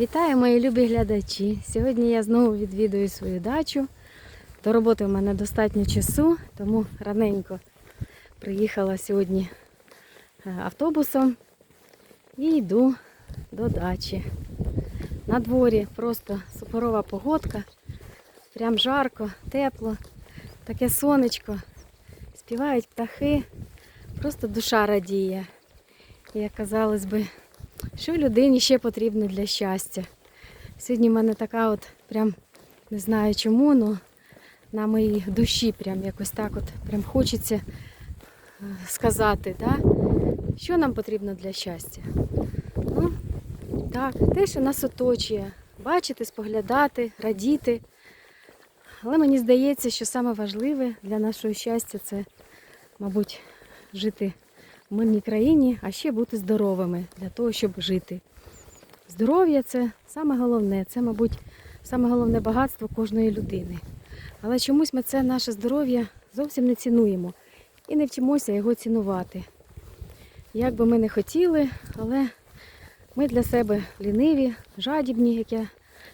Вітаю, мої любі глядачі. Сьогодні я знову відвідую свою дачу. До роботи в мене достатньо часу, тому раненько приїхала сьогодні е, автобусом і йду до дачі. На дворі просто суперова погодка, прям жарко, тепло, таке сонечко, співають птахи, просто душа радіє. Як казалось би, що людині ще потрібно для щастя. Сьогодні в мене така от, прям не знаю чому, але на моїй душі прям якось так от прям хочеться е, сказати, да? що нам потрібно для щастя. Ну, так, те, що нас оточує, бачити, споглядати, радіти. Але мені здається, що саме важливе для нашого щастя це, мабуть, жити мирній країні, а ще бути здоровими для того, щоб жити. Здоров'я це саме головне, це, мабуть, саме головне багатство кожної людини. Але чомусь ми це наше здоров'я зовсім не цінуємо і не вчимося його цінувати. Як би ми не хотіли, але ми для себе ліниві, жадібні, як я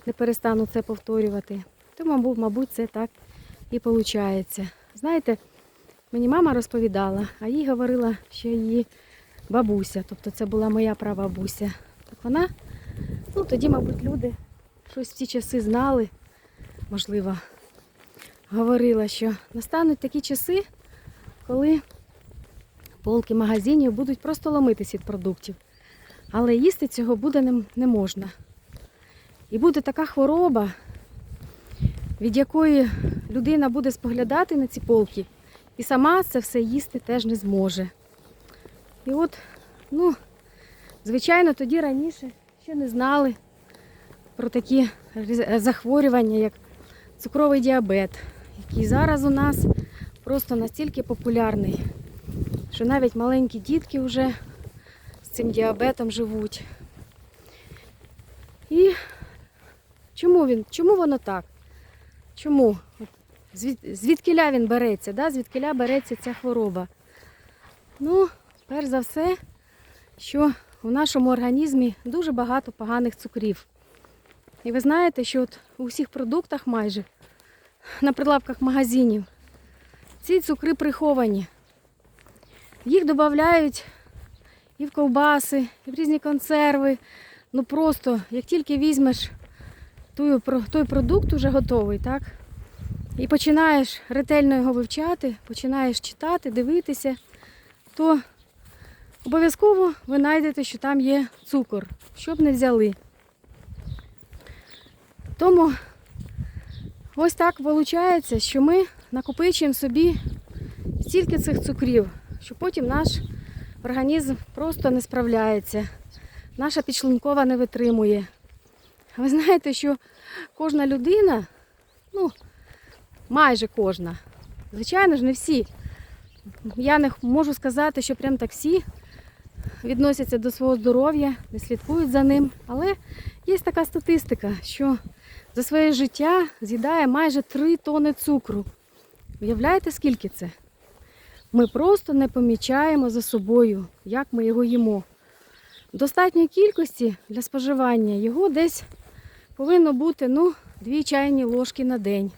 не перестану це повторювати. Тому, мабуть, це так і виходить. Знаєте, Мені мама розповідала, а їй говорила, що її бабуся, тобто це була моя прабабуся. Так вона, ну тоді, мабуть, люди щось в ті часи знали, можливо, говорила, що настануть такі часи, коли полки магазинів будуть просто ломитись від продуктів. Але їсти цього буде не можна. І буде така хвороба, від якої людина буде споглядати на ці полки. І сама це все їсти теж не зможе. І от, ну, звичайно, тоді раніше ще не знали про такі захворювання, як цукровий діабет, який зараз у нас просто настільки популярний, що навіть маленькі дітки вже з цим діабетом живуть. І чому він? Чому воно так? Чому? От Звід, звідкиля він береться, да? звідкиля береться ця хвороба. Ну, перш за все, що у нашому організмі дуже багато поганих цукрів. І ви знаєте, що от у всіх продуктах майже на прилавках магазинів ці цукри приховані. Їх додають і в ковбаси, і в різні консерви. Ну просто, як тільки візьмеш той продукт уже готовий, так? І починаєш ретельно його вивчати, починаєш читати, дивитися, то обов'язково ви знайдете, що там є цукор, щоб не взяли. Тому ось так виходить, що ми накопичуємо собі стільки цих цукрів, що потім наш організм просто не справляється, наша підшлункова не витримує. Ви знаєте, що кожна людина, ну, майже кожна. Звичайно ж, не всі. Я не можу сказати, що прям так всі відносяться до свого здоров'я, не слідкують за ним. Але є така статистика, що за своє життя з'їдає майже 3 тони цукру. Уявляєте, скільки це? Ми просто не помічаємо за собою, як ми його їмо. В достатньої кількості для споживання його десь повинно бути ну, 2 чайні ложки на день.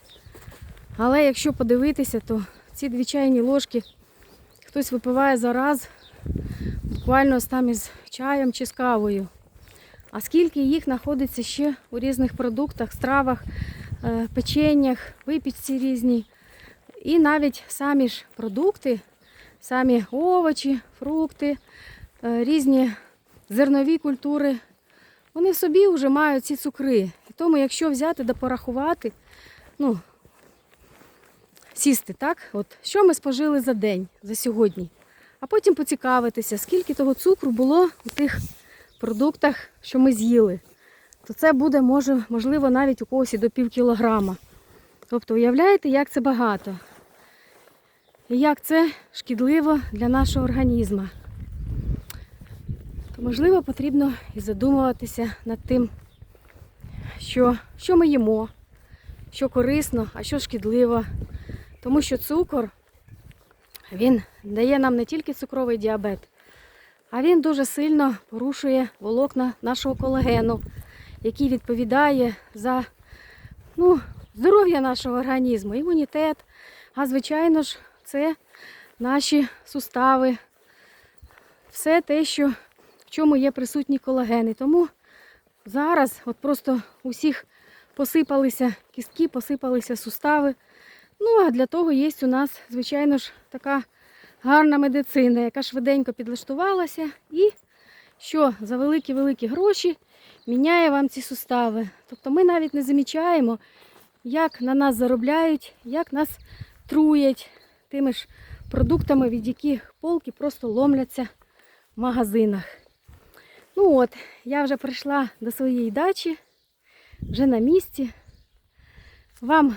Але якщо подивитися, то ці дві чайні ложки хтось випиває за раз, буквально там із чаєм чи з кавою. А скільки їх знаходиться ще у різних продуктах, стравах, е, печеннях, випічці різній. І навіть самі ж продукти, самі овочі, фрукти, е, різні зернові культури, вони в собі вже мають ці цукри. І тому, якщо взяти да порахувати, ну, сісти, так? От що ми спожили за день, за сьогодні, а потім поцікавитися, скільки того цукру було у тих продуктах, що ми з'їли, то це буде, може, можливо, навіть у когось і до пів кілограма. Тобто, уявляєте, як це багато. І як це шкідливо для нашого організму. То, можливо, потрібно і задумуватися над тим, що, що ми їмо, що корисно, а що шкідливо. Тому що цукор він дає нам не тільки цукровий діабет, а він дуже сильно порушує волокна нашого колагену, який відповідає за ну, здоров'я нашого організму, імунітет. А звичайно ж, це наші сустави, все те, що, в чому є присутні колагени. Тому зараз от просто усіх посипалися кістки, посипалися сустави. Ну, а для того є у нас, звичайно ж, така гарна медицина, яка швиденько підлаштувалася і що за великі-великі гроші міняє вам ці сустави. Тобто ми навіть не замічаємо, як на нас заробляють, як нас труять тими ж продуктами, від яких полки просто ломляться в магазинах. Ну от, я вже прийшла до своєї дачі, вже на місці. Вам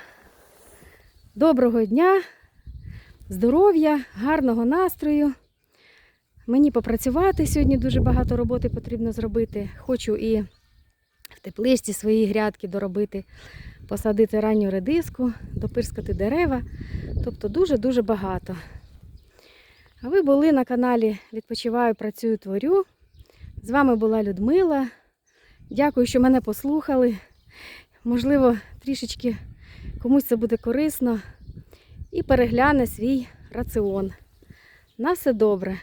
доброго дня, здоров'я, гарного настрою. Мені попрацювати сьогодні дуже багато роботи потрібно зробити. Хочу і в тепличці свої грядки доробити, посадити ранню редиску, допирскати дерева. Тобто дуже-дуже багато. А ви були на каналі Відпочиваю, працюю, творю. З вами була Людмила. Дякую, що мене послухали. Можливо, трішечки комусь це буде корисно. І перегляне свій раціон. На все добре.